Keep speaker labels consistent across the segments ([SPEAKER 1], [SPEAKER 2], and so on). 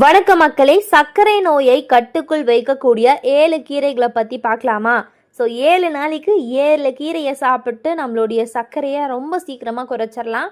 [SPEAKER 1] வணக்க மக்களே சர்க்கரை நோயை கட்டுக்குள் வைக்கக்கூடிய ஏழு கீரைகளை பற்றி பார்க்கலாமா? ஸோ ஏழு நாளைக்கு ஏழு கீரையை சாப்பிட்டு நம்மளுடைய சர்க்கரையை ரொம்ப சீக்கிரமாக குறைச்சிடலாம்.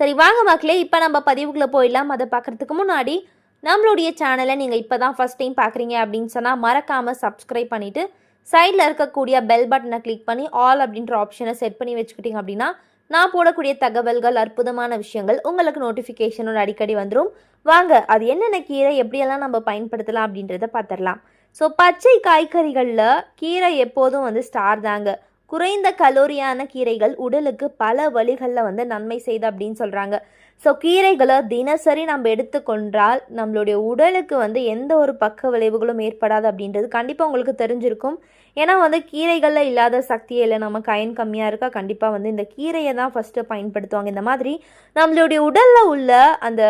[SPEAKER 1] சரி வாங்க மக்களே இப்போ நம்ம பதிவுக்குள்ளே போயிடலாம். அதை பார்க்குறதுக்கு முன்னாடி நம்மளுடைய சேனலை நீங்கள் இப்போ தான் ஃபஸ்ட் டைம் பார்க்குறீங்க அப்படின்னு சொன்னால் மறக்காமல் சப்ஸ்கிரைப் பண்ணிவிட்டு சைடில் இருக்கக்கூடிய பெல் பட்டனை கிளிக் பண்ணி ஆல் அப்படின்ற ஆப்ஷனை செட் பண்ணி வச்சுக்கிட்டிங்க அப்படின்னா நான் போடக்கூடிய தகவல்கள் அற்புதமான விஷயங்கள் உங்களுக்கு நோட்டிஃபிகேஷனோட அடிக்கடி வந்துடும் வாங்க அது என்னென்ன கீரை எப்படியெல்லாம் நம்ம பயன்படுத்தலாம் அப்படின்றத பார்த்துடலாம். ஸோ பச்சை காய்கறிகளில் கீரை எப்போதும் வந்து ஸ்டார் தாங்க. குறைந்த கலோரியான கீரைகள் உடலுக்கு பல வழிகளில் வந்து நன்மை செய்து அப்படின்னு சொல்கிறாங்க ஸோ கீரைகளை தினசரி நம்ம எடுத்துக்கொண்டால் நம்மளுடைய உடலுக்கு வந்து எந்த ஒரு பக்க விளைவுகளும் ஏற்படாது அப்படின்றது கண்டிப்பாக உங்களுக்கு தெரிஞ்சிருக்கும். ஏன்னா வந்து கீரைகளில் இல்லாத சக்தியே இல்லை நமக்கு அயன் கம்மியாக இருக்கா கண்டிப்பாக வந்து இந்த கீரையை தான் ஃபஸ்ட்டு பயன்படுத்துவாங்க. இந்த மாதிரி நம்மளுடைய உடலில் உள்ள அந்த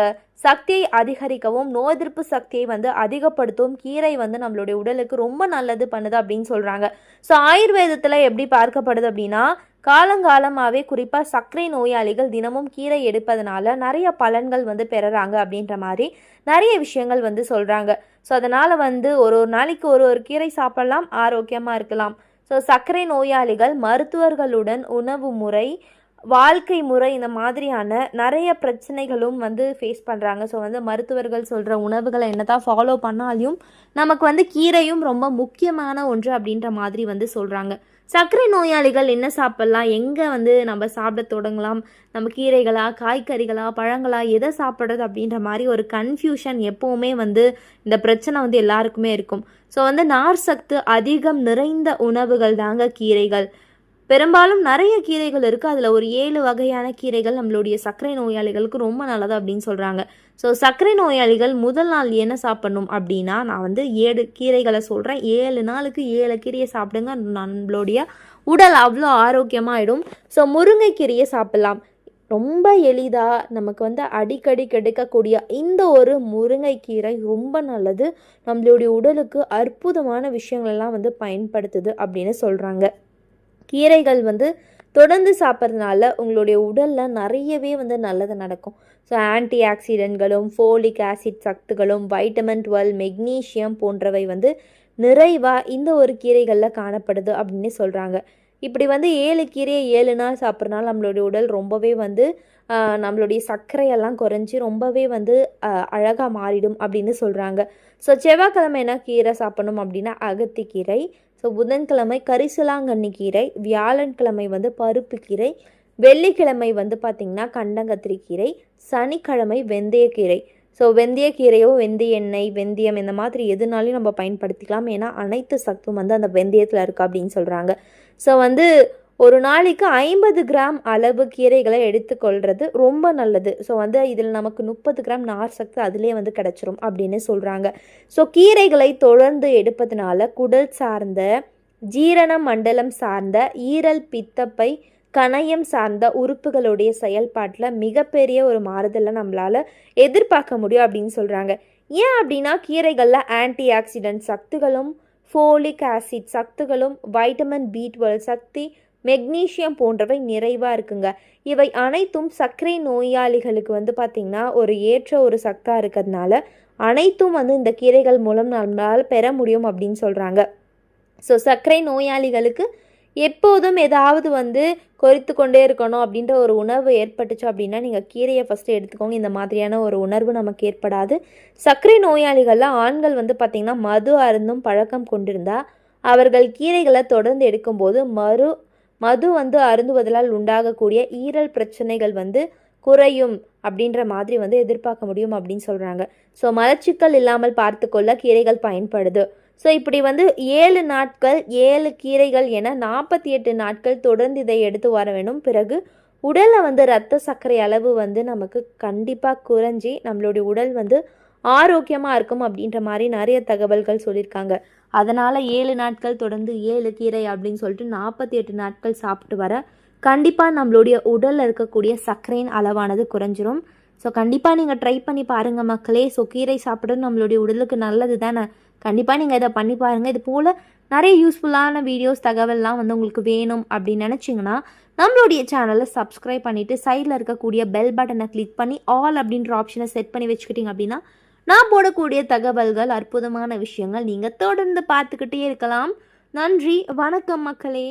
[SPEAKER 1] சக்தியை அதிகரிக்கவும் நோய் எதிர்ப்பு சக்தியை வந்து அதிகப்படுத்தவும் கீரை வந்து நம்மளுடைய உடலுக்கு ரொம்ப நல்லது பண்ணுது அப்படின்னு சொல்கிறாங்க ஸோ ஆயுர்வேதத்தில் எப்படி பார்க்கப்படுது அப்படின்னா காலங்காலமாகவே குறிப்பாக சர்க்கரை நோயாளிகள் தினமும் கீரை எடுப்பதனால நிறைய பலன்கள் வந்து பெறுறாங்க அப்படின்ற மாதிரி நிறைய விஷயங்கள் வந்து சொல்கிறாங்க ஸோ அதனால் வந்து ஒரு ஒரு நாளைக்கு ஒரு ஒரு கீரை சாப்பிடலாம் ஆரோக்கியமாக இருக்கலாம். ஸோ சர்க்கரை நோயாளிகள் மருத்துவர்களுடன் உணவு முறை வாழ்க்கை முறை இந்த மாதிரியான நிறைய பிரச்சனைகளும் வந்து ஃபேஸ் பண்ணுறாங்க ஸோ வந்து மருத்துவர்கள் சொல்கிற உணவுகளை என்ன தான் ஃபாலோ பண்ணாலையும் நமக்கு வந்து கீரையும் ரொம்ப முக்கியமான ஒன்று அப்படின்ற மாதிரி வந்து சொல்கிறாங்க சர்க்கரை நோயாளிகள் என்ன சாப்பிட்லாம்? எங்கே வந்து நம்ம சாப்பிட தொடங்கலாம்? நம்ம கீரைகளா காய்கறிகளா பழங்களா எதை சாப்பிட்றது அப்படின்ற மாதிரி ஒரு கன்ஃபியூஷன் எப்போவுமே வந்து இந்த பிரச்சனை வந்து எல்லாருக்குமே இருக்கும். ஸோ வந்து நார் சத்து அதிகம் நிறைந்த உணவுகள் தாங்க கீரைகள். பெரும்பாலும் நிறைய கீரைகள் இருக்குது அதில் ஒரு ஏழு வகையான கீரைகள் நம்மளுடைய சர்க்கரை நோயாளிகளுக்கு ரொம்ப நல்லது அப்படின்னு சொல்கிறாங்க ஸோ சர்க்கரை நோயாளிகள் முதல் நாள் என்ன சாப்பிடணும் அப்படின்னா நான் வந்து ஏழு கீரைகளை சொல்கிறேன் ஏழு நாளுக்கு ஏழு கீரையை சாப்பிடுங்க. நம்மளுடைய உடல் அவ்வளோ ஆரோக்கியமாகிடும் ஸோ முருங்கைக்கீரையை சாப்பிட்லாம். ரொம்ப எளிதாக நமக்கு வந்து அடிக்கடி கிடைக்கக்கூடிய இந்த ஒரு முருங்கைக்கீரை ரொம்ப நல்லது. நம்மளுடைய உடலுக்கு அற்புதமான விஷயங்களெல்லாம் வந்து பயன்படுத்துது அப்படின்னு சொல்கிறாங்க கீரைகள் வந்து தொடர்ந்து சாப்பிட்றதுனால உங்களுடைய உடலில் நிறையவே வந்து நல்லது நடக்கும். ஸோ ஆன்டி ஆக்சிடென்ட்களும் ஃபோலிக் ஆசிட் சத்துகளும் வைட்டமின் டுவெல் மெக்னீஷியம் போன்றவை வந்து நிறைவாக இந்த ஒரு கீரைகளில் காணப்படுது அப்படின்னு சொல்கிறாங்க இப்படி வந்து ஏழு கீரையை ஏழு நாள் சாப்பிட்றனால நம்மளுடைய உடல் ரொம்பவே வந்து நம்மளுடைய சர்க்கரையெல்லாம் குறைஞ்சி ரொம்பவே வந்து அழகாக மாறிடும் அப்படின்னு சொல்கிறாங்க ஸோ செவ்வாய்க்கிழமை என்ன கீரை சாப்பிடணும் அப்படின்னா அகத்திக்கீரை ஸோ புதன்கிழமை கரிசலாங்கண்ணி கீரை வியாழன்கிழமை வந்து பருப்பு கீரை வெள்ளிக்கிழமை வந்து பார்த்திங்கன்னா கண்டங்கத்திரி கீரை சனிக்கிழமை வெந்தயக்கீரை. ஸோ வெந்தயக்கீரையோ வெந்தய எண்ணெய் வெந்தயம் இந்த மாதிரி எதுனாலையும் நம்ம பயன்படுத்திக்கலாம். ஏன்னா அனைத்து சத்தும் வந்து அந்த வெந்தயத்தில் இருக்குது அப்படின்னு சொல்கிறாங்க ஸோ வந்து ஒரு நாளைக்கு ஐம்பது கிராம் அளவு கீரைகளை எடுத்துக்கொள்கிறது ரொம்ப நல்லது. ஸோ வந்து இதில் நமக்கு முப்பது கிராம் நார் சத்து அதிலே வந்து கிடச்சிரும் அப்படின்னு சொல்கிறாங்க ஸோ கீரைகளை தொடர்ந்து எடுப்பதனால குடல் சார்ந்த ஜீரண மண்டலம் சார்ந்த ஈரல் பித்தப்பை கணையம் சார்ந்த உறுப்புகளுடைய செயல்பாட்டில் மிகப்பெரிய ஒரு மாறுதலை நம்மளால் எதிர்பார்க்க முடியும் அப்படின்னு சொல்கிறாங்க ஏன் அப்படின்னா கீரைகளில் ஆன்டி ஆக்சிடென்ட் சத்துகளும் ஃபோலிக் ஆசிட் சத்துகளும் வைட்டமின் பி டுவெல் சக்தி மெக்னீஷியம் போன்றவை நிறைவாக இருக்குங்க. இவை அனைத்தும் சர்க்கரை நோயாளிகளுக்கு வந்து பார்த்திங்கன்னா ஒரு ஏற்ற ஒரு சத்தாக இருக்கிறதுனால அனைத்தும் வந்து இந்த கீரைகள் மூலம் நம்மளால் பெற முடியும் அப்படின்னு சொல்கிறாங்க ஸோ சர்க்கரை நோயாளிகளுக்கு எப்போதும் ஏதாவது வந்து கொறித்து கொண்டே இருக்கணும் அப்படின்ற ஒரு உணர்வு ஏற்பட்டுச்சு அப்படின்னா நீங்கள் கீரையை ஃபஸ்ட்டு எடுத்துக்கோங்க. இந்த மாதிரியான ஒரு உணர்வு நமக்கு ஏற்படாது. சர்க்கரை நோயாளிகளில் ஆண்கள் வந்து பார்த்திங்கன்னா மது அருந்தும் பழக்கம் கொண்டிருந்தால் அவர்கள் கீரைகளை தொடர்ந்து எடுக்கும்போது மறு மது வந்து அருந்துவதனால் உண்டாகக்கூடிய ஈரல் பிரச்சனைகள் வந்து குறையும் அப்படின்ற மாதிரி வந்து எதிர்பார்க்க முடியும் அப்படின்னு சொல்கிறாங்க ஸோ மலச்சிக்கல் இல்லாமல் பார்த்துக்கொள்ள கீரைகள் பயன்படுது. ஸோ இப்படி வந்து ஏழு நாட்கள் ஏழு கீரைகள் என நாற்பத்தி எட்டு நாட்கள் தொடர்ந்து இதை எடுத்து வர வேணும். பிறகு உடலில் வந்து ரத்த சர்க்கரை அளவு வந்து நமக்கு கண்டிப்பாக குறைஞ்சி நம்மளுடைய உடல் வந்து ஆரோக்கியமாக இருக்கும் அப்படின்ற மாதிரி நிறைய தகவல்கள் சொல்லியிருக்காங்க. அதனால் ஏழு நாட்கள் தொடர்ந்து ஏழு கீரை அப்படின்னு சொல்லிட்டு நாற்பத்தி எட்டு நாட்கள் சாப்பிட்டு வர கண்டிப்பாக நம்மளுடைய உடலில் இருக்கக்கூடிய சர்க்கரையின் அளவானது குறைஞ்சிரும். ஸோ கண்டிப்பாக நீங்கள் ட்ரை பண்ணி பாருங்கள் மக்களே. ஸோ கீரை சாப்பிட்றது நம்மளுடைய உடலுக்கு நல்லது தானே? கண்டிப்பாக நீங்கள் இதை பண்ணி பாருங்கள் இது போல் நிறைய யூஸ்ஃபுல்லான வீடியோஸ் தகவல்லாம் வந்து உங்களுக்கு வேணும் அப்படின்னு நினச்சிங்கன்னா நம்மளுடைய சேனலை சப்ஸ்கிரைப் பண்ணிவிட்டு சைடில் இருக்கக்கூடிய பெல் பட்டனை கிளிக் பண்ணி ஆல் அப்படின்ற ஆப்ஷனை செட் பண்ணி வச்சுக்கிட்டிங்க அப்படின்னா நான் போடக்கூடிய தகவல்கள் அற்புதமான விஷயங்கள் நீங்கள் தொடர்ந்து பார்த்துக்கிட்டே இருக்கலாம். நன்றி வணக்கம் மக்களே.